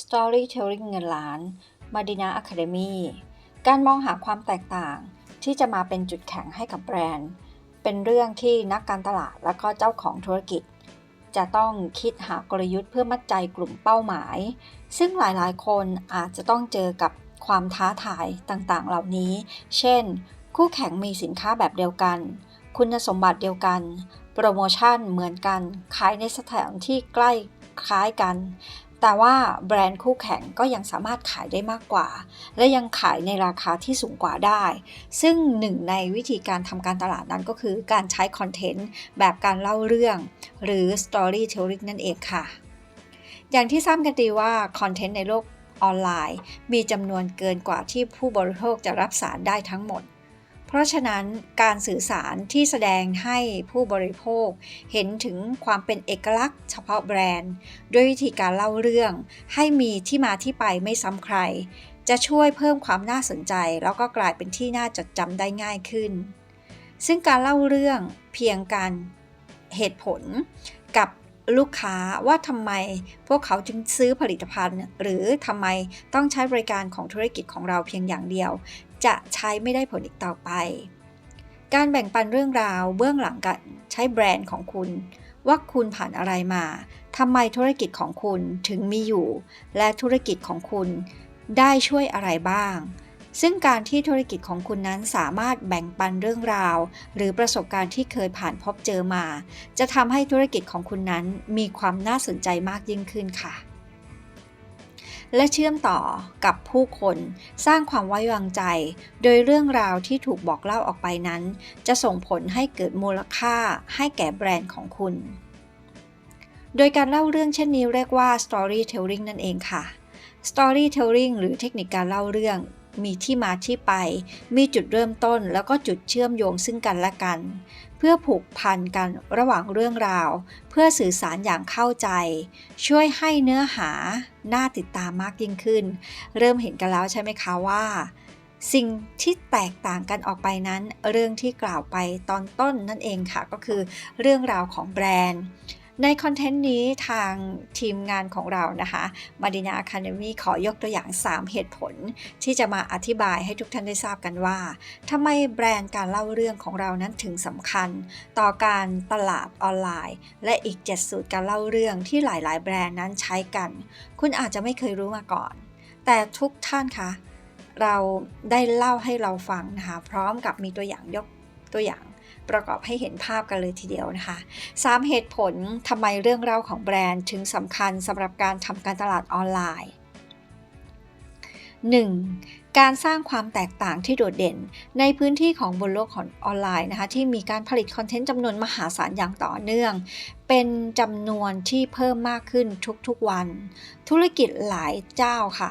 Storytelling เงินล้าน Madina Academy การมองหาความแตกต่างที่จะมาเป็นจุดแข็งให้กับแบรนด์ เป็นเรื่องที่นักการตลาดและก็เจ้าของธุรกิจ จะต้องคิดหากลยุทธ์เพื่อมัดใจกลุ่มเป้าหมาย ซึ่งหลายๆ คนอาจจะต้องเจอกับความท้าทายต่างๆ เหล่านี้ เช่น คู่แข่งมีสินค้าแบบเดียวกัน คุณสมบัติเดียวกัน โปรโมชั่นเหมือนกัน ขายในสถานที่ใกล้คล้ายกัน แต่ว่าแบรนด์คู่แข่งก็ยังสามารถขายได้มากกว่า และยังขายในราคาที่สูงกว่าได้ ซึ่งหนึ่งในวิธีการทำการตลาดนั้นก็คือการใช้คอนเทนต์แบบการเล่าเรื่อง หรือ storytelling นั่นเองค่ะ อย่างที่ทราบกันดีว่าคอนเทนต์ในโลกออนไลน์ มีจำนวนเกินกว่าที่ผู้บริโภคจะรับสารได้ทั้งหมด ราะฉะนั้นการสื่อสารที่แสดงให้ผู้บริโภค เห็นถึงความเป็นเอกลักษณ์เฉพาะแบรนด์ ด้วยวิธีการเล่าเรื่อง ให้มีที่มาที่ไปไม่ซ้ำใคร จะช่วยเพิ่มความน่าสนใจ แล้วก็กลายเป็นที่น่าจดจำได้ง่ายขึ้น ซึ่งการเล่าเรื่องเพียงการเหตุผลกับลูกค้าว่าทำไมพวกเขาจึงซื้อผลิตภัณฑ์ หรือทำไมต้องใช้บริการของธุรกิจของเราเพียงอย่างเดียว จะใช้ไม่ได้ผลอีกต่อไป การแบ่งปันเรื่องราวเบื้องหลังการใช้แบรนด์ของคุณ ว่าคุณผ่านอะไรมาทำไมธุรกิจของคุณถึงมีอยู่ และธุรกิจของคุณได้ช่วยอะไรบ้าง ซึ่งการที่ธุรกิจของคุณนั้นสามารถแบ่งปันเรื่องราว หรือประสบการณ์ที่เคยผ่านพบเจอมา จะทำให้ธุรกิจของคุณนั้นมีความน่าสนใจมากยิ่งขึ้นค่ะ และเชื่อมต่อกับผู้คน สร้างความไว้วางใจ โดยเรื่องราวที่ถูกบอกเล่าออกไปนั้น จะส่งผลให้เกิดมูลค่าให้แก่แบรนด์ของคุณ โดยการเล่าเรื่องเช่นนี้เรียกว่า storytelling นั่นเองค่ะ storytelling หรือเทคนิคการเล่าเรื่องมีที่มาที่ไป มีจุดเริ่มต้นแล้วก็จุดเชื่อมโยงซึ่งกันและกัน พื่อผูกพันกันระหว่างเรื่องราว เพื่อสื่อสารอย่างเข้าใจ ช่วยให้เนื้อหาน่าติดตามมากยิ่งขึ้น เริ่มเห็นกันแล้วใช่ไหมคะว่า สิ่งที่แตกต่างกันออกไปนั้น เรื่องที่กล่าวไปตอนต้นนั่นเองค่ะก็คือ เรื่องราวของแบรนด์ ในคอนเทนต์นี้ทางทีมงานของเรานะคะมาดินา Academy ขอยกตัวอย่าง 3 เหตุผล ที่จะมาอธิบายให้ทุกท่านได้ทราบกันว่าทำไมแบรนด์การเล่าเรื่องของเรานั้นถึงสำคัญ ต่อการตลาดออนไลน์ และอีก 7 สูตรการเล่าเรื่องที่หลาย ๆ แบรนด์นั้นใช้กัน คุณอาจจะไม่เคยรู้มาก่อน แต่ทุกท่านคะเราได้เล่าให้เราฟังนะคะพร้อมกับมีตัวอย่างยกตัวอย่าง ประกอบให้เห็นภาพกันเลยทีเดียวนะคะ 3 เหตุผลทำไมเรื่องเล่าของแบรนด์ถึงสำคัญสำหรับการทำการตลาดออนไลน์ 1. การสร้างความแตกต่างที่โดดเด่น ในพื้นที่ของบนโลกของออนไลน์นะคะที่มีการผลิตคอนเทนต์จำนวนมหาศาลอย่างต่อเนื่อง เป็นจำนวนที่เพิ่มมากขึ้นทุกๆวัน ธุรกิจหลายเจ้าค่ะ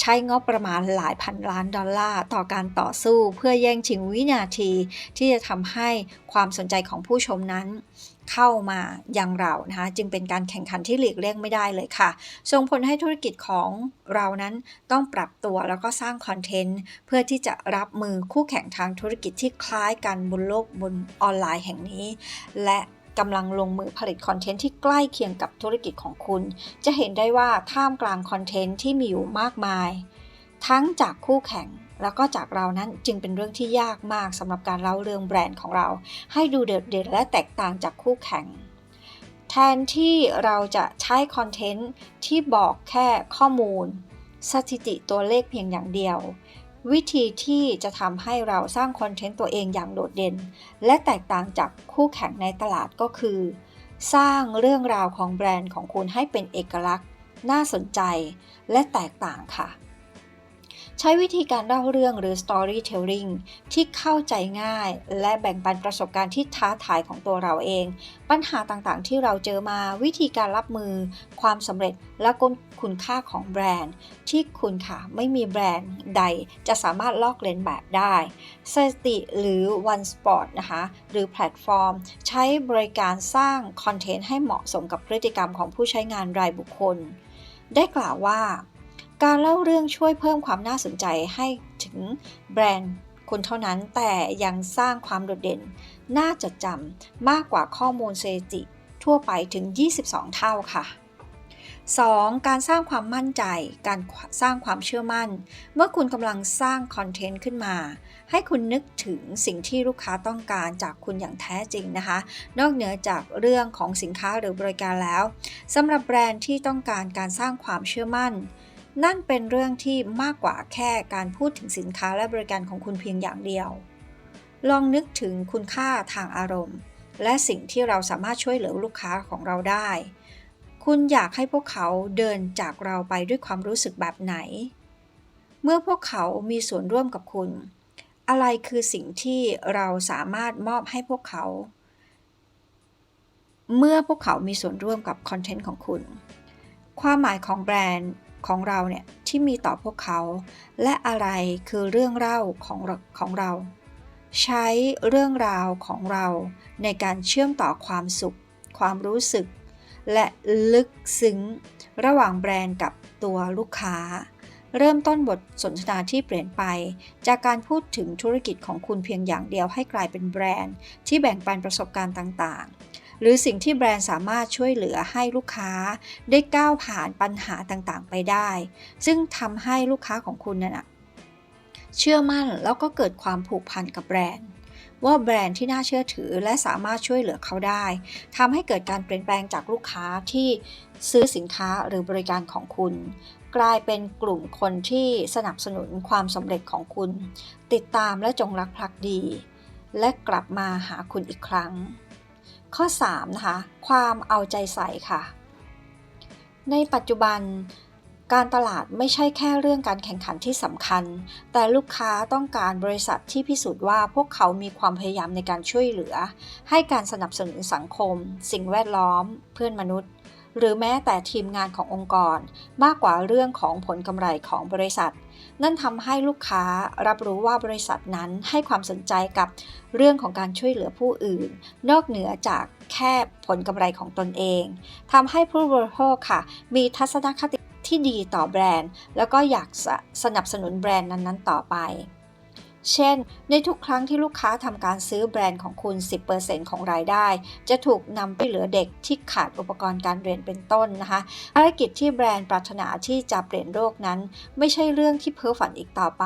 ใช้งบประมาณหลายพันล้านดอลลาร์ต่อการต่อสู้เพื่อแย่งชิงวินาที ที่จะทำให้ความสนใจของผู้ชมนั้นเข้ามายังเรานะคะจึงเป็นการแข่งขันที่หลีกเลี่ยงไม่ได้เลยค่ะ ส่งผลให้ธุรกิจของเรานั้นต้องปรับตัวแล้วก็สร้างคอนเทนต์ เพื่อที่จะรับมือคู่แข่งทางธุรกิจที่คล้ายกันบนโลกบนออนไลน์แห่งนี้ และ กำลังลงมือผลิตคอนเทนต์ที่ใกล้เคียงกับธุรกิจของคุณ จะเห็นได้ว่าท่ามกลางคอนเทนต์ที่มีอยู่มากมาย ทั้งจากคู่แข่งแล้วก็จากเรานั้นจึงเป็นเรื่องที่ยากมากสำหรับการเล่าเรื่องแบรนด์ของเรา ให้ดูเด่นและแตกต่างจากคู่แข่ง แทนที่เราจะใช้คอนเทนต์ที่บอกแค่ข้อมูล สถิติตัวเลขเพียงอย่างเดียว วิธีที่จะทำให้เราสร้างคอนเทนต์ตัวเองอย่างโดดเด่น และแตกต่างจากคู่แข่งในตลาดก็คือ สร้างเรื่องราวของแบรนด์ของคุณให้เป็นเอกลักษณ์ น่าสนใจ และแตกต่างค่ะ ใช้วิธีการเล่าเรื่องหรือ storytelling ที่เข้าใจง่าย และแบ่งปันประสบการณ์ที่ท้าทายของตัวเราเอง ปัญหาต่างๆ ที่เราเจอมาวิธีการรับมือ ความสำเร็จและคุณค่าของแบรนด์ ที่คุณค่ะไม่มีแบรนด์ใดจะสามารถลอกเลียนแบบได้สถิติหรือ One Spot นะคะหรือแพลตฟอร์ม ใช้บริการสร้างคอนเทนต์ให้เหมาะสมกับพฤติกรรมของผู้ใช้งานรายบุคคล ได้กล่าวว่า การเล่าเรื่องช่วยเพิ่มความน่าสนใจให้ถึงแบรนด์คุณเท่านั้นแต่ยังสร้างความโดดเด่น น่าจดจำมากกว่าข้อมูลสถิติทั่วไปถึง 22 เท่าค่ะ 2. การสร้างความมั่นใจ การสร้างความเชื่อมั่น เมื่อคุณกำลังสร้างคอนเทนต์ขึ้นมา ให้คุณนึกถึงสิ่งที่ลูกค้าต้องการจากคุณอย่างแท้จริงนะคะ นอกเหนือจากเรื่องของสินค้าหรือบริการแล้วสำหรับแบรนด์ที่ต้องการการสร้างความเชื่อมั่น นั่นเป็นเรื่องที่มากกว่าแค่การพูดถึงสินค้าและบริการของคุณเพียงอย่างเดียว ลองนึกถึงคุณค่าทางอารมณ์ และสิ่งที่เราสามารถช่วยเหลือลูกค้าของเราได้ คุณอยากให้พวกเขาเดินจากเราไปด้วยความรู้สึกแบบไหน เมื่อพวกเขามีส่วนร่วมกับคุณ อะไรคือสิ่งที่เราสามารถมอบให้พวกเขา เมื่อพวกเขามีส่วนร่วมกับคอนเทนต์ของคุณ ความหมายของแบรนด์ ของเราเนี่ยที่มีต่อพวกเขา และอะไรคือเรื่องเล่าของของเรา ใช้เรื่องราวของเราในการเชื่อมต่อความสุข ความรู้สึก และลึกซึ้ง ระหว่างแบรนด์กับตัวลูกค้า เริ่มต้นบทสนทนาที่เปลี่ยนไป จากการพูดถึงธุรกิจของคุณเพียงอย่างเดียวให้กลายเป็นแบรนด์ ที่แบ่งปันประสบการณ์ต่างๆ หรือสิ่งที่แบรนด์สามารถช่วยเหลือให้ลูกค้าได้ก้าวผ่านปัญหาต่างๆ ไปได้ ซึ่งทำให้ลูกค้าของคุณนั่นเชื่อมั่นแล้วก็เกิดความผูกพันกับแบรนด์ ว่าแบรนด์ที่น่าเชื่อถือและสามารถช่วยเหลือเขาได้ทำให้เกิดการเปลี่ยนแปลงจากลูกค้าที่ซื้อสินค้าหรือบริการของคุณ กลายเป็นกลุ่มคนที่สนับสนุนความสำเร็จของคุณ ติดตามและจงรักภักดี และกลับมาหาคุณอีกครั้ง ข้อ3นะคะความเอาใจใส่ค่ะ ในปัจจุบัน การตลาดไม่ใช่แค่เรื่องการแข่งขันที่สำคัญ แต่ลูกค้าต้องการบริษัทที่พิสูจน์ว่าพวกเขามีความพยายามในการช่วยเหลือ ให้การสนับสนุนสังคม สิ่งแวดล้อม เพื่อนมนุษย์ หรือแม้แต่ทีมงานขององค์กร มากกว่าเรื่องของผลกำไรของบริษัท นั่นทำให้ลูกค้ารับรู้ว่าบริษัทนั้นให้ความสนใจกับเรื่องของการช่วยเหลือผู้อื่น นอกเหนือจากแค่ผลกำไรของตนเองทำให้ผู้บริโภคค่ะ มีทัศนคติที่ดีต่อแบรนด์ แล้วก็อยากสนับสนุนแบรนด์นั้นๆ ต่อไป เช่น ในทุกครั้งที่ลูกค้าทำการซื้อแบรนด์ของคุณ 10%ของรายได้ จะถูกนำไปเหลือเด็กที่ขาดอุปกรณ์การเรียนเป็นต้นนะคะภารกิจที่แบรนด์ปรารถนาที่จะเปลี่ยนโลกนั้น ไม่ใช่เรื่องที่เพ้อฝันอีกต่อไป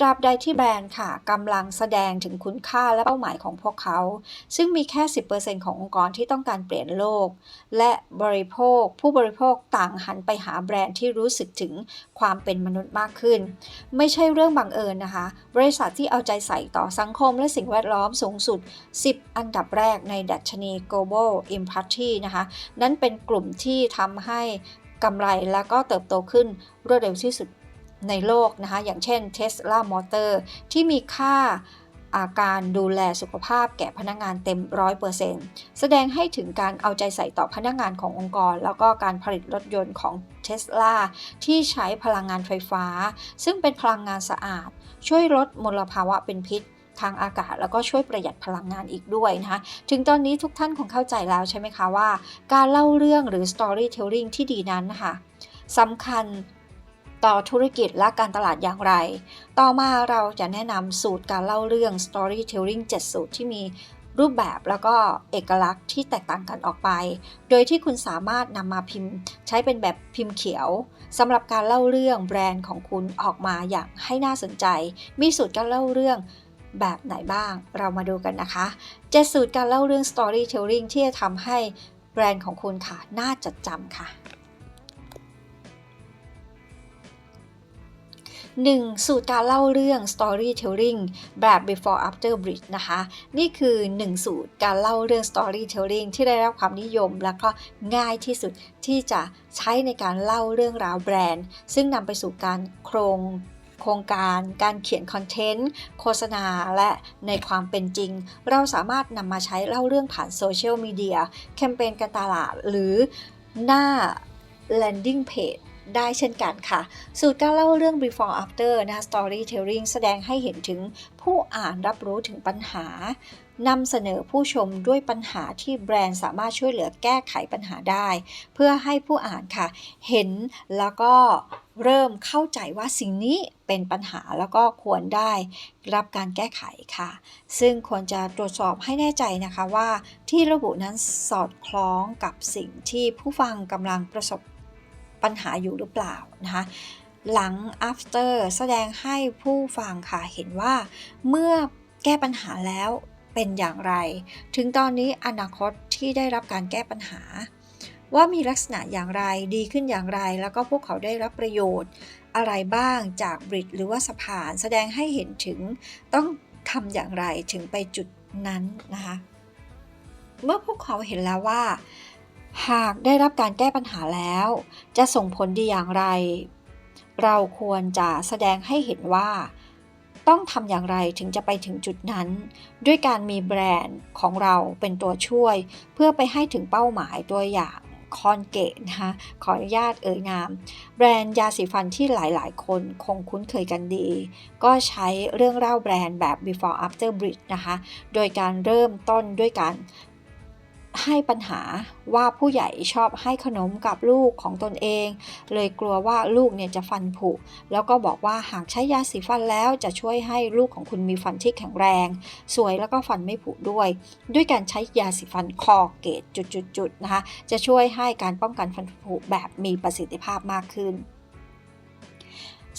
ตราบใดที่แบรนด์ค่ะกำลังแสดงถึงคุณค่าและเป้าหมายของพวกเขา ซึ่งมีแค่ 10%ขององค์กรที่ต้องการเปลี่ยนโลก และบริโภค ผู้บริโภคต่างหันไปหาแบรนด์ที่รู้สึกถึงความเป็นมนุษย์มากขึ้น ไม่ใช่เรื่องบังเอิญนะคะ บริษัทที่เอาใจใส่ต่อสังคมและสิ่งแวดล้อมสูงสุด 10 อันดับแรกในดัชนี Global Impact นะคะ นั้นเป็นกลุ่มที่ทำให้กำไรแล้วก็เติบโตขึ้นรวดเร็วที่สุด ในโลกนะคะอย่างเช่น Tesla Motor ที่มีค่าอาการดูแลสุขภาพแก่พนักงงานเต็ม 100%แสดงให้ถึงการเอาใจใส่ต่อพนักงงานขององค์กร แล้วก็การผลิตรถยนต์ของ Tesla ที่ใช้พลังงานไฟฟ้า ซึ่งเป็นพลังงานสะอาด ช่วยลดมลภาวะเป็นพิษทางอากาศแล้วก็ช่วยประหยัดพลังงานอีกด้วยนะคะถึงตอนนี้ทุกท่านคงเข้าใจแล้วใช่ไหมคะว่า การเล่าเรื่องหรือ storytelling ที่ดีนั้นนะคะสำคัญ ต่อธุรกิจและการตลาดอย่างไร ต่อมาเราจะแนะนำสูตรการเล่าเรื่อง storytelling 7 สูตรที่มีรูปแบบแล้วก็เอกลักษณ์ที่แตกต่างกันออกไป โดยที่คุณสามารถนำมาพิมพ์ ใช้เป็นแบบพิมพ์เขียวสำหรับการเล่าเรื่องแบรนด์ของคุณออกมาอย่างให้น่าสนใจ มีสูตรการเล่าเรื่องแบบไหนบ้าง เรามาดูกันนะคะเจ็ดสูตรการเล่าเรื่อง storytelling ที่จะทำให้แบรนด์ของคุณค่ะ น่าจดจำค่ะ 1. สูตรการเล่าเรื่อง storytelling แบบ before after bridge นะคะ นี่คือ 1 สูตรการเล่าเรื่อง storytelling ที่ได้รับความนิยม และก็ง่ายที่สุดที่จะใช้ในการเล่าเรื่องราวแบรนด์ ซึ่งนำไปสู่การโครงโครงการการเขียนคอนเทนต์ โฆษณาและในความเป็นจริง เราสามารถนำมาใช้เล่าเรื่องผ่านโซเชียลมีเดียแคมเปญการตลาดหรือหน้า landing page ได้เช่นกันค่ะ สูตรการเล่าเรื่อง before after นะ storytelling แสดงให้เห็นถึงผู้อ่านรับรู้ถึงปัญหานำเสนอผู้ชมด้วยปัญหาที่แบรนด์สามารถช่วยเหลือแก้ไขปัญหาได้ เพื่อให้ผู้อ่านค่ะ เห็นแล้วก็เริ่มเข้าใจว่าสิ่งนี้เป็นปัญหาแล้วก็ควรได้รับการแก้ไขค่ะ ซึ่งควรจะตรวจสอบให้แน่ใจนะคะว่าที่ระบุนั้นสอดคล้องกับสิ่งที่ผู้ฟังกำลังประสบ ปัญหาอยู่หรือเปล่านะคะหลัง after แสดงให้ผู้ฟังค่ะเห็นว่า เมื่อแก้ปัญหาแล้วเป็นอย่างไร ถึงตอนนี้อนาคตที่ได้รับการแก้ปัญหา ว่ามีลักษณะอย่างไรดีขึ้นอย่างไร แล้วก็พวกเขาได้รับประโยชน์ อะไรบ้างจากบริดหรือว่าสะพาน แสดงให้เห็นถึงต้องทำอย่างไรถึงไปจุดนั้นนะคะเมื่อพวกเขาเห็นแล้วว่า หากได้รับการแก้ปัญหาแล้ว จะส่งผลดีอย่างไร เราควรจะแสดงให้เห็นว่า ต้องทำอย่างไรถึงจะไปถึงจุดนั้น ด้วยการมีแบรนด์ของเราเป็นตัวช่วย เพื่อไปให้ถึงเป้าหมายตัวอย่างคอนเกตนะคะขออนุญาตเอ่ยนาม แบรนด์ยาสีฟันที่หลายๆ คนคงคุ้นเคยกันดี ก็ใช้เรื่องเล่าแบรนด์แบบ before after bridge นะคะ โดยการเริ่มต้นด้วยการ ให้ปัญหาว่าผู้ใหญ่ชอบให้ขนมกับลูกของตนเอง เลยกลัวว่าลูกเนี่ยจะฟันผุ แล้วก็บอกว่าหากใช้ยาสีฟันแล้วจะช่วยให้ลูกของคุณมีฟันที่แข็งแรง สวยแล้วก็ฟันไม่ผุด้วย ด้วยการใช้ยาสีฟันคอเกตจุดๆๆนะคะจะช่วยให้การป้องกันฟันผุแบบมีประสิทธิภาพมากขึ้น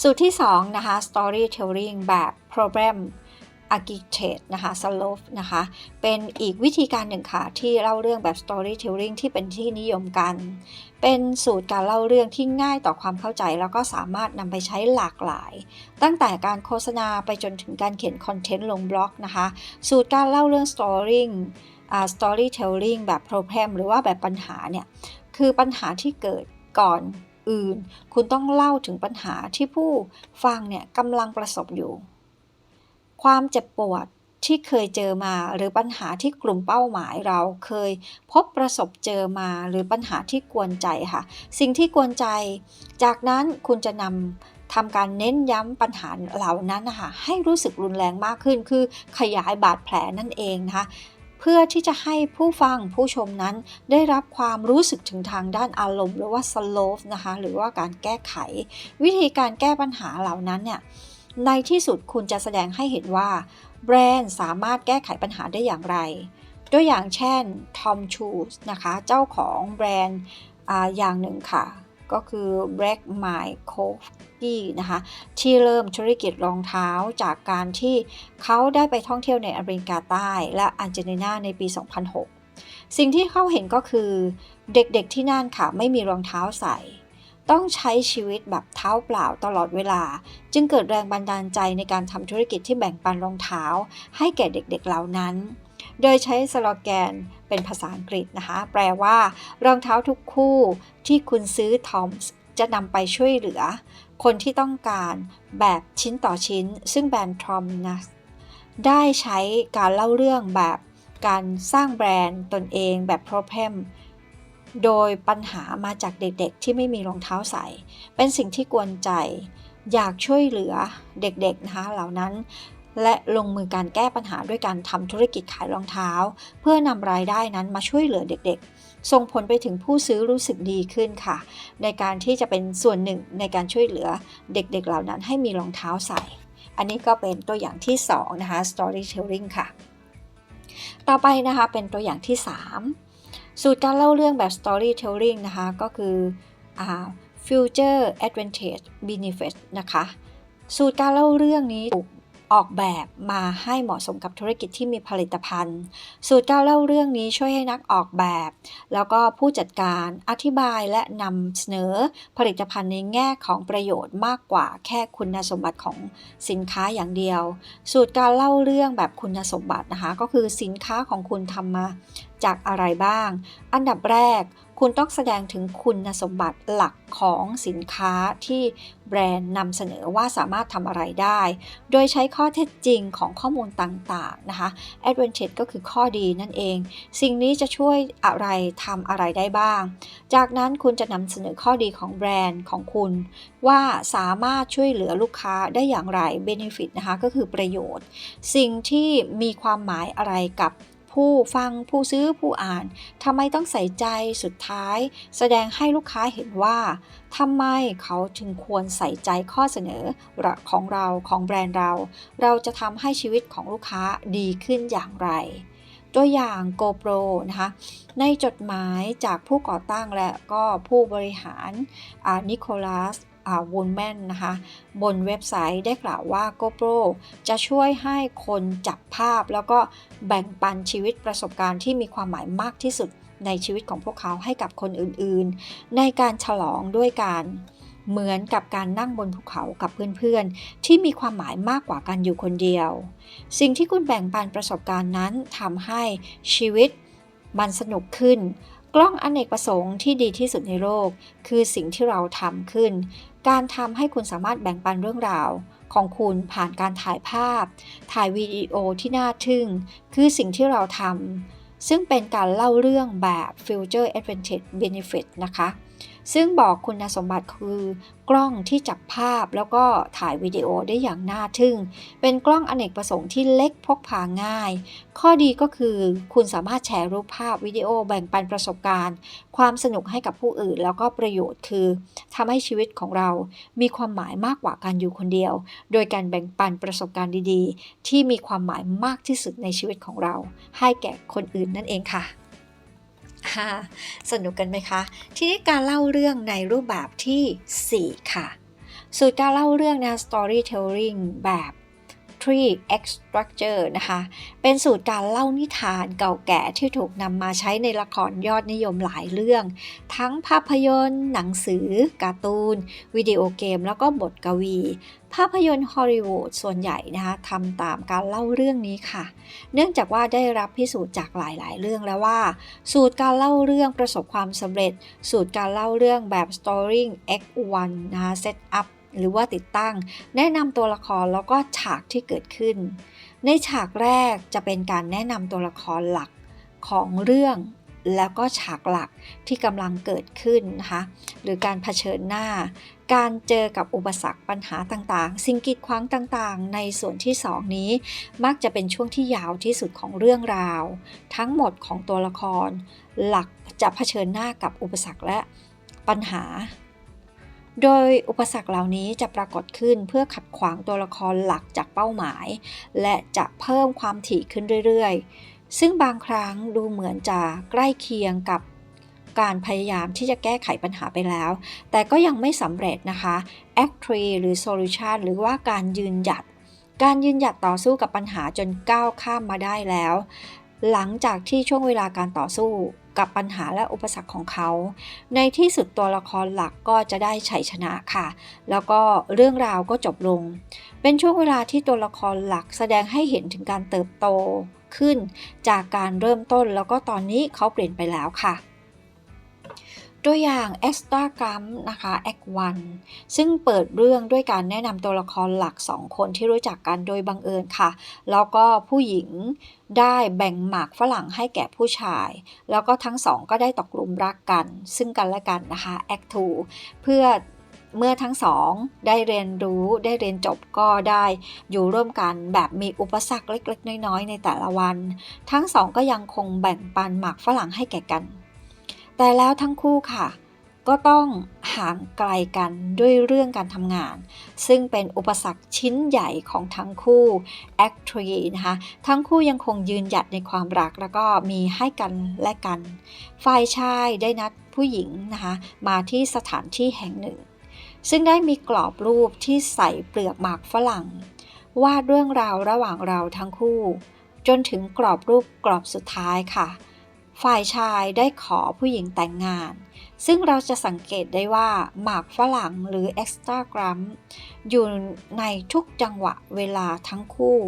สูตรที่2นะคะ storytelling แบบ problem architect นะคะ slope นะคะ เป็นอีกวิธีการหนึ่งค่ะ ที่เล่าเรื่องแบบ storytelling ที่เป็นที่นิยมกัน เป็นสูตรการเล่าเรื่องที่ง่ายต่อความเข้าใจ แล้วก็สามารถนำไปใช้หลากหลาย ตั้งแต่การโฆษณาไปจนถึงการเขียนคอนเทนต์ลงบล็อกนะคะ สูตรการเล่าเรื่อง storying uh, storytelling แบบ problem หรือว่าแบบปัญหาเนี่ย คือปัญหาที่เกิดก่อนอื่น คุณต้องเล่าถึงปัญหาที่ผู้ฟังเนี่ยกำลังประสบอยู่ ความเจ็บปวดที่เคยเจอมาหรือปัญหาที่กลุ่มเป้าหมายเราเคยพบประสบเจอมาหรือปัญหาที่กวนใจค่ะ สิ่งที่กวนใจ จากนั้นคุณจะนำทำการเน้นย้ำปัญหาเหล่านั้นนะคะให้รู้สึกรุนแรงมากขึ้น คือขยายบาดแผลนั่นเองนะคะเพื่อที่จะให้ผู้ฟังผู้ชมนั้นได้รับความรู้สึกถึงทางด้านอารมณ์ หรือว่า slope นะคะหรือว่าการแก้ไข วิธีการแก้ปัญหาเหล่านั้นเนี่ย ในที่สุดคุณจะแสดงให้เห็นว่า แบรนด์สามารถแก้ไขปัญหาได้อย่างไร ตัวอย่างเช่น Tom Shoes นะคะ เจ้าของแบรนด์อย่างหนึ่งค่ะ ก็คือ Black My Coffee นะคะ ที่เริ่มธุรกิจรองเท้าจากการที่เขาได้ไปท่องเที่ยวในอเมริกาใต้ และอาร์เจนตินาในปี 2006 สิ่งที่เขาเห็นก็คือเด็กๆที่นั่นค่ะ ไม่มีรองเท้าใส่ ต้องใช้ชีวิตแบบเท้าเปล่าตลอดเวลา จึงเกิดแรงบันดาลใจในการทำธุรกิจที่แบ่งปันรองเท้า ให้แก่เด็กๆเหล่านั้น โดยใช้สโลแกนเป็นภาษาอังกฤษนะคะ แปลว่ารองเท้าทุกคู่ที่คุณซื้อทอมส์จะนำไปช่วยเหลือ คนที่ต้องการแบบชิ้นต่อชิ้น ซึ่งแบรนด์ทอมนะได้ใช้การเล่าเรื่องแบบการสร้างแบรนด์ตนเองแบบโปรแพม โดยปัญหามาจากเด็กๆ ที่ไม่มีรองเท้าใส่ เป็นสิ่งที่กวนใจ อยากช่วยเหลือเด็กๆนะคะเหล่านั้น และลงมือการแก้ปัญหาด้วยการทำธุรกิจขายรองเท้า เพื่อนำรายได้นั้นมาช่วยเหลือเด็กๆ ส่งผลไปถึงผู้ซื้อรู้สึกดีขึ้นค่ะ ในการที่จะเป็นส่วนหนึ่งในการช่วยเหลือเด็กๆ เหล่านั้นให้มีรองเท้าใส่ อันนี้ก็เป็นตัวอย่างที่2นะคะ storytelling ค่ะ ต่อไปนะคะเป็นตัวอย่างที่ 3 สูตรการเล่าเรื่องแบบ storytelling นะคะ ก็คือ future advantage benefit นะคะ สูตรการเล่าเรื่องนี้ถูก ออกแบบมาให้เหมาะสมกับธุรกิจที่มีผลิตภัณฑ์ สูตรการเล่าเรื่องนี้ช่วยให้นักออกแบบ แล้วก็ผู้จัดการอธิบายและนำเสนอผลิตภัณฑ์ในแง่ของประโยชน์มากกว่าแค่คุณสมบัติของสินค้าอย่างเดียว สูตรการเล่าเรื่องแบบคุณสมบัตินะคะ ก็คือสินค้าของคุณทำมาจากอะไรบ้าง อันดับแรก คุณต้องแสดงถึงคุณสมบัติหลักของสินค้าที่แบรนด์นำเสนอว่าสามารถทำอะไรได้ โดยใช้ข้อเท็จจริงของข้อมูลต่างๆนะคะ advantage ก็คือข้อดีนั่นเอง สิ่งนี้จะช่วยอะไรทำอะไรได้บ้าง จากนั้นคุณจะนำเสนอข้อดีของแบรนด์ของคุณ ว่าสามารถช่วยเหลือลูกค้าได้อย่างไร benefit นะคะก็คือประโยชน์ สิ่งที่มีความหมายอะไรกับ ผู้ฟังผู้ซื้อผู้อ่านทำไมต้องใส่ใจสุดท้าย แสดงให้ลูกค้าเห็นว่าทำไมเขาถึงควรใส่ใจข้อเสนอของเราของแบรนด์เรา เราจะทำให้ชีวิตของลูกค้าดีขึ้นอย่างไร ตัวอย่าง GoPro นะคะในจดหมายจากผู้ก่อตั้งและก็ผู้บริหารนิโคลัส วูนแมนนะคะ บนเว็บไซต์ได้กล่าวว่า GoPro จะช่วยให้คนจับภาพ แล้วก็แบ่งปันชีวิตประสบการณ์ที่มีความหมายมากที่สุดในชีวิตของพวกเขาให้กับคนอื่นๆ ในการฉลองด้วยการเหมือนกับการนั่งบนภูเขากับเพื่อนๆ ที่มีความหมายมากกว่าการอยู่คนเดียว สิ่งที่คุณแบ่งปันประสบการณ์นั้นทำให้ชีวิตมันสนุกขึ้น กล้องอนเนกประสงค์ที่ดีที่สุดในโลก คือสิ่งที่เราทำขึ้น การทำให้คุณสามารถแบ่งปันเรื่องราวของคุณผ่านการถ่ายภาพ ถ่ายวิดีโอที่น่าทึ่ง คือสิ่งที่เราทำซึ่งเป็นการเล่าเรื่องแบบ Future Advantage Benefit นะคะ ซึ่งบอกคุณสมบัติคือกล้องที่จับภาพแล้วก็ถ่ายวิดีโอได้อย่างน่าทึ่ง เป็นกล้องอเนกประสงค์ที่เล็กพกพาง่าย ข้อดีก็คือคุณสามารถแชร์รูปภาพวิดีโอแบ่งปันประสบการณ์ ความสนุกให้กับผู้อื่น แล้วก็ประโยชน์คือทำให้ชีวิตของเรามีความหมายมากกว่าการอยู่คนเดียว โดยการแบ่งปันประสบการณ์ดีๆ ที่มีความหมายมากที่สุดในชีวิตของเรา ให้แก่คนอื่นนั่นเองค่ะ สนุกกันไหมคะ ทีนี้การเล่าเรื่องในรูปแบบที่ 4 ค่ะ สูตรการเล่าเรื่องนะ storytelling แบบ Tree X Structure นะคะ เป็นสูตรการเล่านิทานเก่าแก่ที่ถูกนำมาใช้ในละครยอดนิยมหลายเรื่อง ทั้งภาพยนตร์ หนังสือ การ์ตูน วิดีโอเกม แล้วก็บทกวี ภาพยนตร์ฮอลลีวูดส่วนใหญ่นะคะทำตามการเล่าเรื่องนี้ค่ะ เนื่องจากว่าได้รับพิสูจน์จากหลาย ๆ เรื่องแล้วว่า สูตรการเล่าเรื่องประสบความสำเร็จ สูตรการเล่าเรื่องแบบ Story X1 นะคะ Set Up หรือว่าติดตั้ง แนะนำตัวละครแล้วก็ฉากที่เกิดขึ้น ในฉากแรกจะเป็นการแนะนำตัวละครหลักของเรื่องแล้วก็ฉากหลักที่กำลังเกิดขึ้นนะคะหรือการเผชิญหน้า การเจอกับอุปสรรคปัญหาต่างๆ สิ่งกีดขวางต่างๆ ในส่วนที่ 2 นี้ มักจะเป็นช่วงที่ยาวที่สุดของเรื่องราว ทั้งหมดของตัวละคร หลักจะเผชิญหน้ากับอุปสรรคและปัญหา โดยอุปสรรคเหล่านี้จะปรากฏขึ้นเพื่อขัดขวางตัวละครหลักจากเป้าหมาย และจะเพิ่มความถี่ขึ้นเรื่อยๆ ซึ่งบางครั้งดูเหมือนจะใกล้เคียงกับการพยายามที่จะแก้ไขปัญหาไปแล้ว แต่ก็ยังไม่สำเร็จนะคะ Act 3หรือ Solution หรือว่าการยืนหยัด การยืนหยัดต่อสู้กับปัญหาจนก้าวข้ามมาได้แล้ว หลังจากที่ช่วงเวลาการต่อสู้กับปัญหาและอุปสรรคของเขา ในที่สุดตัวละครหลักก็จะได้ชัยชนะค่ะ แล้วก็เรื่องราวก็จบลง เป็นช่วงเวลาที่ตัวละครหลักแสดงให้เห็นถึงการเติบโตขึ้น จากการเริ่มต้นแล้วก็ตอนนี้เขาเปลี่ยนไปแล้วค่ะ ตัวอย่าง e x t r a g r a m นะคะ Act 1ซึ่งเปิดเรื่องด้วยการแนะนำตัวละครหลัก 2 คนที่รู้จักกันโดยบังเอิญค่ะ แล้วก็ผู้หญิง ได้แบ่งหมากฝรั่งให้แก่ผู้ชาย แล้วก็ทั้งสองก็ได้ตกลุมรักกัน ซึ่งกันและกันนะคะ Act 2 เพื่อเมื่อทั้งสองได้เรียนรู้ได้เรียนจบก็ได้อยู่ร่วมกันแบบมีอุปสรรคเล็กๆ น้อยๆ ในแต่ละวัน ทั้งสองก็ยังคงแบ่งปันหมากฝรั่งให้แก่กัน แต่แล้วทั้งคู่ค่ะ ก็ต้องห่างไกลกันด้วยเรื่องการทำงาน ซึ่งเป็นอุปสรรคชิ้นใหญ่ของทั้งคู่ Act 3นะคะทั้งคู่ยังคงยืนหยัดในความรักแล้วก็มีให้กันและกัน ฝ่ายชายได้นัดผู้หญิงนะคะมาที่สถานที่แห่งหนึ่ง ซึ่งได้มีกรอบรูปที่ใส่เปลือกหมากฝรั่ง วาดเรื่องราวระหว่างเราทั้งคู่ จนถึงกรอบรูปกรอบสุดท้ายค่ะ ฝ่ายชายได้ขอผู้หญิงแต่งงาน ซึ่งเราจะสังเกตได้ว่าหมากฝรั่งหรือเอ็กซ์ตร้ากรัมอยู่ในทุกจังหวะเวลาทั้งคู่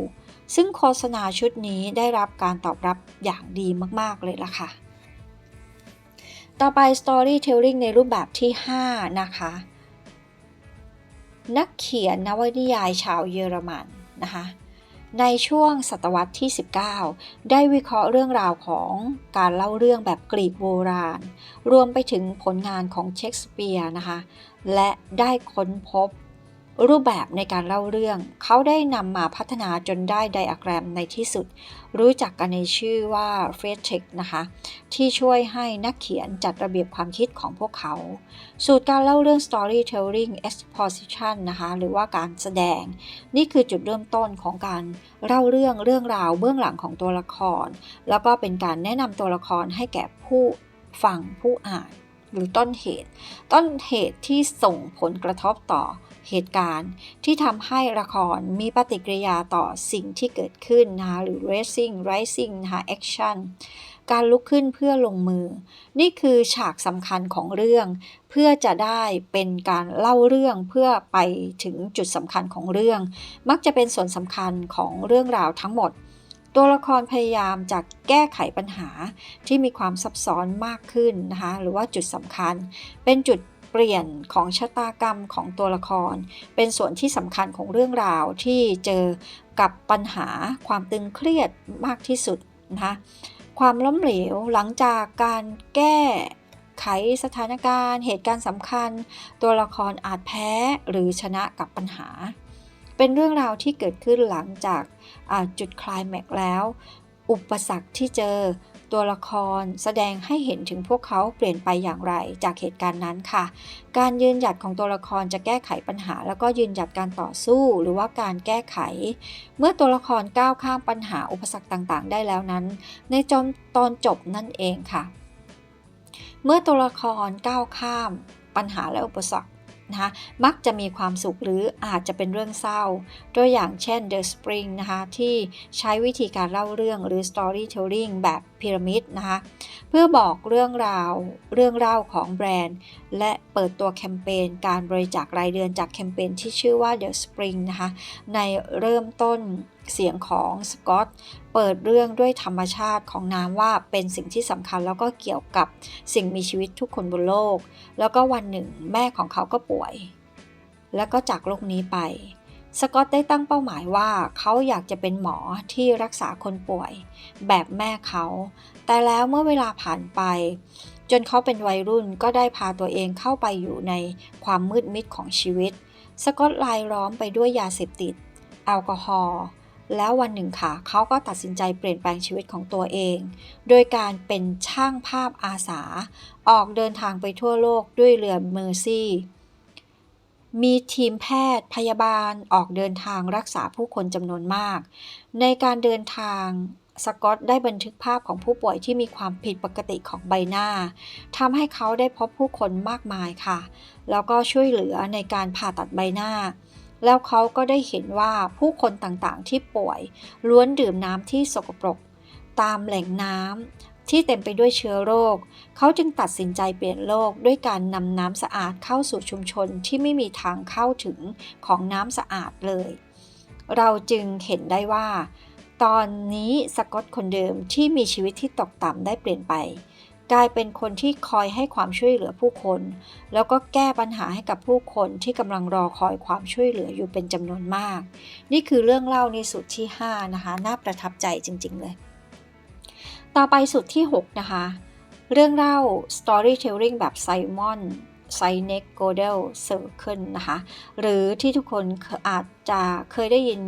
ซึ่งโฆษณาชุดนี้ได้รับการตอบรับอย่างดีมาก ๆ เลยล่ะค่ะ ต่อไป Storytelling ในรูปแบบที่ 5 นะคะ นักเขียนนวนิยายชาวเยอรมันนะคะ ในช่วงศตวรรษที่ 19 ได้วิเคราะห์เรื่องราวของการเล่าเรื่องแบบกรีกโบราณ รวมไปถึงผลงานของเชคสเปียร์นะคะ และได้ค้นพบ รูปแบบในการเล่าเรื่อง เขาได้นำมาพัฒนาจนได้ไดอะแกรมในที่สุด รู้จักกันในชื่อว่าเฟรดเทคนะคะ ที่ช่วยให้นักเขียนจัดระเบียบความคิดของพวกเขา สูตรการเล่าเรื่อง storytelling exposition นะคะ หรือว่าการแสดง นี่คือจุดเริ่มต้นของการเล่าเรื่องเรื่องราวเบื้องหลังของตัวละคร แล้วก็เป็นการแนะนำตัวละครให้แก่ผู้ฟังผู้อ่านหรือต้นเหตุ ต้นเหตุที่ส่งผลกระทบต่อ เหตุการณ์ที่ทำให้ละครมีปฏิกิริยาต่อสิ่งที่เกิดขึ้นนะคะหรือ racing rising นะคะ action การลุกขึ้นเพื่อลงมือ นี่คือฉากสำคัญของเรื่อง เพื่อจะได้เป็นการเล่าเรื่องเพื่อไปถึงจุดสำคัญของเรื่อง มักจะเป็นส่วนสำคัญของเรื่องราวทั้งหมด ตัวละครพยายามจะแก้ไขปัญหาที่มีความซับซ้อนมากขึ้นนะคะหรือว่าจุดสำคัญ เป็นจุด เปลี่ยนของชะตากรรมของตัวละคร เป็นส่วนที่สำคัญของเรื่องราวที่เจอกับปัญหาความตึงเครียดมากที่สุดนะคะความล้มเหลวหลังจากการแก้ไขสถานการณ์เหตุการณ์สำคัญ ตัวละครอาจแพ้หรือชนะกับปัญหา เป็นเรื่องราวที่เกิดขึ้นหลังจากจุดคลายแม็กแล้ว อุปสรรคที่เจอ ตัวละครแสดงให้เห็นถึงพวกเขาเปลี่ยนไปอย่างไรจากเหตุการณ์นั้นค่ะ การยืนหยัดของตัวละครจะแก้ไขปัญหา แล้วก็ยืนหยัดการต่อสู้หรือว่าการแก้ไข เมื่อตัวละครก้าวข้ามปัญหาอุปสรรคต่างๆ ได้แล้วนั้น ในจนตอนจบนั่นเองค่ะ เมื่อตัวละครก้าวข้ามปัญหาและอุปสรรค นะคะมักจะมีความสุขหรืออาจจะเป็นเรื่องเศร้า ตัวอย่างเช่น The Spring นะคะที่ใช้วิธีการเล่าเรื่องหรือ Storytelling แบบพีระมิดนะคะเพื่อบอกเรื่องราวเรื่องเล่าของแบรนด์ และเปิดตัวแคมเปญการบริจาครายเดือนจากแคมเปญที่ชื่อว่า The Spring นะคะในเริ่มต้น เสียงของสกอตเปิดเรื่องด้วยธรรมชาติของน้ำว่าเป็นสิ่งที่สำคัญแล้วก็เกี่ยวกับสิ่งมีชีวิตทุกคนบนโลก แล้วก็วันหนึ่งแม่ของเขาก็ป่วย แล้วก็จากโลกนี้ไป สกอตได้ตั้งเป้าหมายว่าเขาอยากจะเป็นหมอที่รักษาคนป่วย แบบแม่เขา แต่แล้วเมื่อเวลาผ่านไป จนเขาเป็นวัยรุ่นก็ได้พาตัวเองเข้าไปอยู่ในความมืดมิดของชีวิตสกอตลายล้อมไปด้วยยาเสพติด แอลกอฮอล์ แล้ววันหนึ่งค่ะ เขาก็ตัดสินใจเปลี่ยนแปลงชีวิตของตัวเอง โดยการเป็นช่างภาพอาสา ออกเดินทางไปทั่วโลกด้วยเรือเมอร์ซี่ มีทีมแพทย์พยาบาลออกเดินทางรักษาผู้คนจำนวนมาก ในการเดินทางสกอตได้บันทึกภาพของผู้ป่วยที่มีความผิดปกติของใบหน้าทำให้เขาได้พบผู้คนมากมายค่ะ แล้วก็ช่วยเหลือในการผ่าตัดใบหน้า แล้วเขาก็ได้เห็นว่าผู้คนต่างๆที่ป่วย ล้วนดื่มน้ำที่สกปรก ตามแหล่งน้ำที่เต็มไปด้วยเชื้อโรค เขาจึงตัดสินใจเปลี่ยนโลกด้วยการนำน้ำสะอาดเข้าสู่ชุมชนที่ไม่มีทางเข้าถึงของน้ำสะอาดเลย เราจึงเห็นได้ว่า ตอนนี้สกอตคนเดิมที่มีชีวิตที่ตกต่ำได้เปลี่ยนไป กลายเป็นคนที่คอยให้ความช่วยเหลือผู้คน แล้วก็แก้ปัญหาให้กับผู้คนที่กำลังรอคอยความช่วยเหลืออยู่เป็นจำนวนมาก นี่คือเรื่องเล่าในสุดที่ 5 นะคะ น่าประทับใจจริง ๆ เลย ต่อไปสุดที่ 6 นะคะ เรื่องเล่า storytelling แบบไซมอนไซเนกโกเดลเซอร์เคิลนะคะ หรือที่ทุกคนอาจจะเคยได้ยิน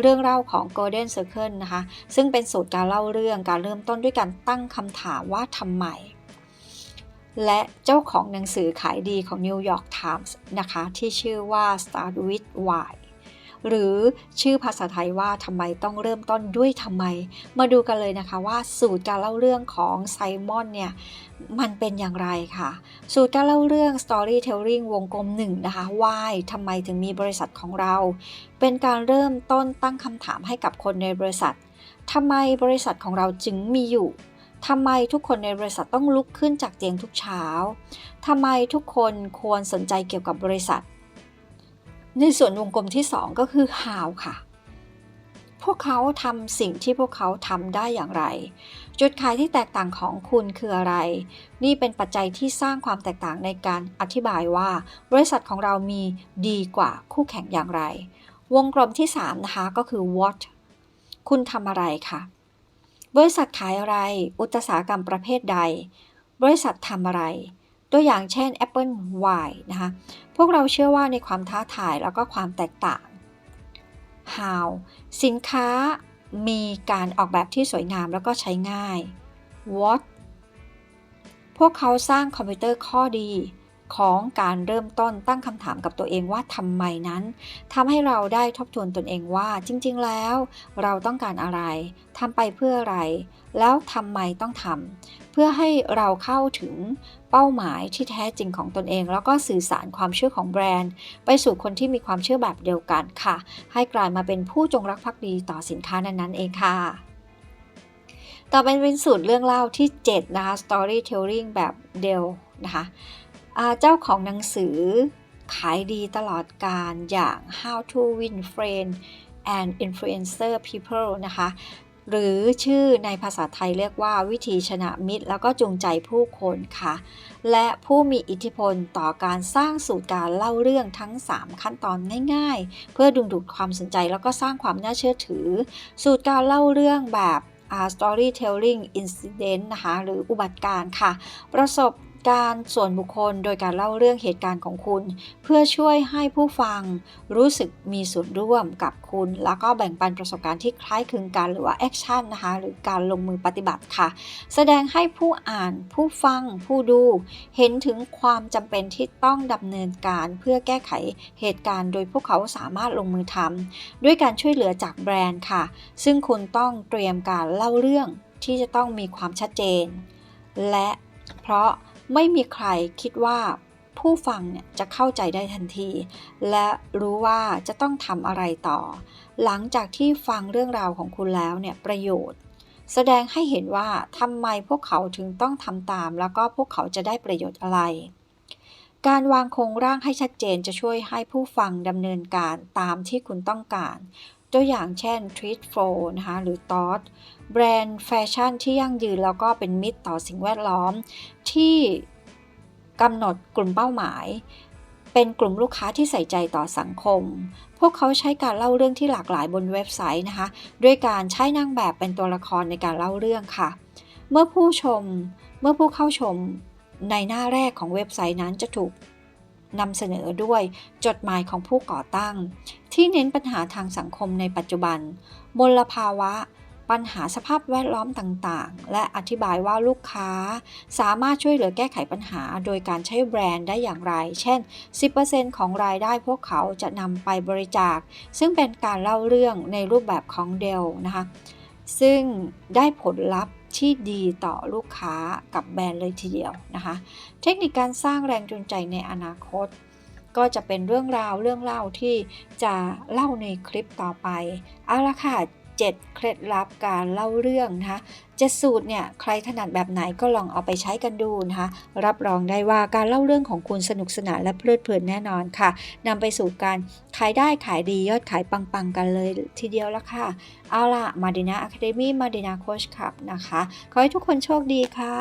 เรื่องเล่าของ Golden Circle นะคะ ซึ่งเป็นสูตรการเล่าเรื่องการเริ่มต้นด้วยการตั้งคำถามว่าทำไม และเจ้าของหนังสือขายดีของ New York Times นะคะ ที่ชื่อว่า Start with Why หรือชื่อภาษาไทยว่าทำไมต้องเริ่มต้นด้วยทำไม มาดูกันเลยนะคะว่าสูตรการเล่าเรื่องของไซมอนเนี่ยมันเป็นอย่างไรค่ะ สูตรการเล่าเรื่อง storytelling วงกลมหนึ่งนะคะ why ทำไมถึงมีบริษัทของเรา เป็นการเริ่มต้นตั้งคำถามให้กับคนในบริษัททำไมบริษัทของเราจึงมีอยู่ทำไมทุกคนในบริษัทต้องลุกขึ้นจากเตียงทุกเช้า ทำไมทุกคนควรสนใจเกี่ยวกับบริษัท ในส่วนวงกลมที่ 2 ก็คือ how ค่ะ พวกเขาทำสิ่งที่พวกเขาทำได้อย่างไร จุดขายที่แตกต่างของคุณคืออะไร นี่เป็นปัจจัยที่สร้างความแตกต่างในการอธิบายว่า บริษัทของเรามีดีกว่าคู่แข่งอย่างไร วงกลมที่ 3 นะคะก็คือ what คุณทำอะไรคะบริษัทขายอะไร อุตสาหกรรมประเภทใด บริษัททำอะไร ตัวอย่างเช่น Apple Y นะคะ พวกเราเชื่อว่าในความท้าทายแล้วก็ความแตกต่าง How สินค้ามีการออกแบบที่สวยงามแล้วก็ใช้ง่าย What พวกเขาสร้างคอมพิวเตอร์ข้อดี ของการเริ่มต้นตั้งคำถามกับตัวเองว่าทำไมนั้นทำให้เราได้ทบทวนตนเองว่าจริง ๆ แล้ว เราต้องการอะไรทำไปเพื่ออะไร แล้วทำไมต้องทำเพื่อให้เราเข้าถึงเป้าหมายที่แท้จริงของตนเอง แล้วก็สื่อสารความเชื่อของแบรนด์ ไปสู่คนที่มีความเชื่อแบบเดียวกันค่ะ ให้กลายมาเป็นผู้จงรักภักดีต่อสินค้านั้นๆเองค่ะต่อไปเป็นสูตรเรื่องเล่าที่ 7 นะคะ storytelling แบบเดลนะคะ เจ้าของหนังสือ ขายดีตลอดการอย่าง How to Win Friends and Influencer People นะคะ หรือชื่อในภาษาไทยเรียกว่าวิธีชนะมิตร แล้วก็จูงใจผู้คนค่ะ และผู้มีอิทธิพลต่อการสร้างสูตรการเล่าเรื่องทั้ง 3 ขั้นตอนง่ายๆ เพื่อดึงดูดความสนใจแล้วก็สร้างความน่าเชื่อถือ สูตรการเล่าเรื่องแบบ storytelling incident นะคะ หรืออุบัติการ์ค่ะ ประสบ การส่วนบุคคลโดยการเล่าเรื่องเหตุการณ์ของคุณ เพื่อช่วยให้ผู้ฟังรู้สึกมีส่วนร่วมกับคุณ แล้วก็แบ่งปันประสบการณ์ที่คล้ายคลึงกันหรือว่าแอคชั่นนะคะหรือการลงมือปฏิบัติค่ะ แสดงให้ผู้อ่านผู้ฟังผู้ดู เห็นถึงความจำเป็นที่ต้องดำเนินการเพื่อแก้ไขเหตุการณ์ โดยพวกเขาสามารถลงมือทำด้วยการช่วยเหลือจากแบรนด์ค่ะ ซึ่งคุณต้องเตรียมการเล่าเรื่องที่จะต้องมีความชัดเจน และเพราะ ไม่มีใครคิดว่าผู้ฟังเนี่ยจะเข้าใจได้ทันที และรู้ว่าจะต้องทำอะไรต่อ หลังจากที่ฟังเรื่องราวของคุณแล้วเนี่ยประโยชน์ แสดงให้เห็นว่าทำไมพวกเขาถึงต้องทำตาม แล้วก็พวกเขาจะได้ประโยชน์อะไร การวางโครงร่างให้ชัดเจนจะช่วยให้ผู้ฟังดำเนินการตามที่คุณต้องการ ตัวอย่างเช่น Treat f o นะคะหรือ t o t แบรนด์แฟชั่นที่ยั่งยืนแล้วก็เป็นมิตรต่อสิ่งแวดล้อม ที่กำหนดกลุ่มเป้าหมาย เป็นกลุ่มลูกค้าที่ใส่ใจต่อสังคม พวกเขาใช้การเล่าเรื่องที่หลากหลายบนเว็บไซต์นะคะ ด้วยการใช้นางแบบเป็นตัวละครในการเล่าเรื่องค่ะ เมื่อผู้ชม เมื่อผู้เข้าชมในหน้าแรกของเว็บไซต์นั้นจะถูก นำเสนอด้วยจดหมายของผู้ก่อตั้ง ที่เน้นปัญหาทางสังคมในปัจจุบัน มลภาวะ ปัญหาสภาพแวดล้อมต่างๆ และอธิบายว่าลูกค้าสามารถช่วยเหลือแก้ไขปัญหา โดยการใช้แบรนด์ได้อย่างไร เช่น 10%ของรายได้พวกเขาจะนำไปบริจาค ซึ่งเป็นการเล่าเรื่องในรูปแบบของเดลนะคะ ซึ่งได้ผลลัพธ์ที่ดีต่อลูกค้ากับแบรนด์เลยทีเดียวนะคะ เทคนิคการสร้างแรงจูงใจในอนาคต ก็จะเป็นเรื่องราวเรื่องเล่าที่จะเล่าในคลิปต่อไป เอาละค่ะ 7 เคล็ดลับการเล่าเรื่องนะคะเจ็ดสูตรเนี่ยใครถนัดแบบไหนก็ลองเอาไปใช้กันดูนะคะ รับรองได้ว่าการเล่าเรื่องของคุณสนุกสนานและเพลิดเพลินแน่นอนค่ะนำไปสู่การขายได้ขายดียอดขายปังๆ กันเลยทีเดียวละค่ะ เอาล่ะมาดินาอะคาเดมี่มาดินาโคชคับนะคะ ขอให้ทุกคนโชคดีค่ะ